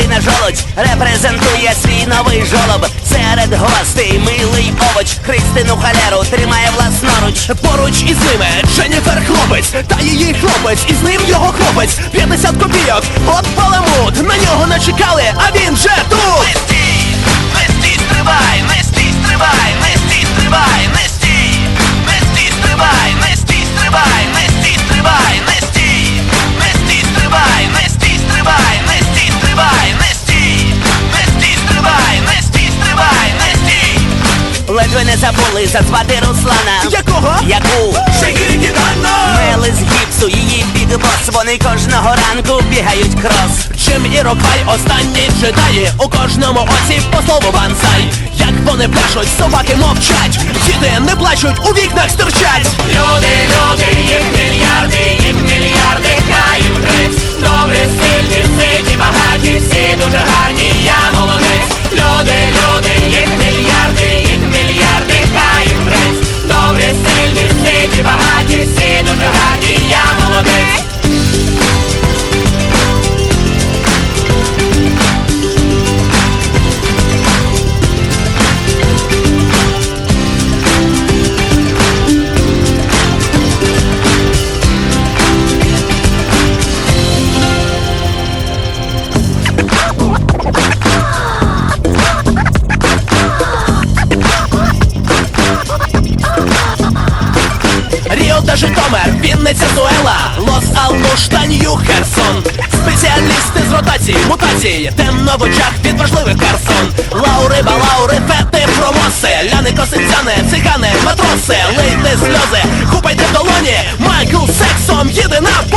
молодь репрезентує свій новий жолоб. Серед гостей милий овоч. Христину халеру тримає власноруч. Поруч із ними Дженніфер хлопець, та її хлопець, і з ним його хлопець. 50 копійок, от паламут, на нього начекали, а він же тут! Ледве не забули зазвати Руслана. Якого? Яку? Мели з гіпсу, її бігбос, вони кожного ранку бігають крос. Чим і Роквай останній джедаї У кожному оці по слову бансай Як вони пляшуть, собаки мовчать Діти не плачуть, у вікнах стирчать Люди, люди, їх мільярди, їх мільярди, Вінниця Суела, Лос Алмушта, Нью Херсон Спеціалісти з ротації, мутації. Темно в очах від важливих персон. Лаури, балаури, фети, провоси Ляни, косицяни, цигани, матроси. Лийте сльози, хупайте в долоні. Майкл сексом їде на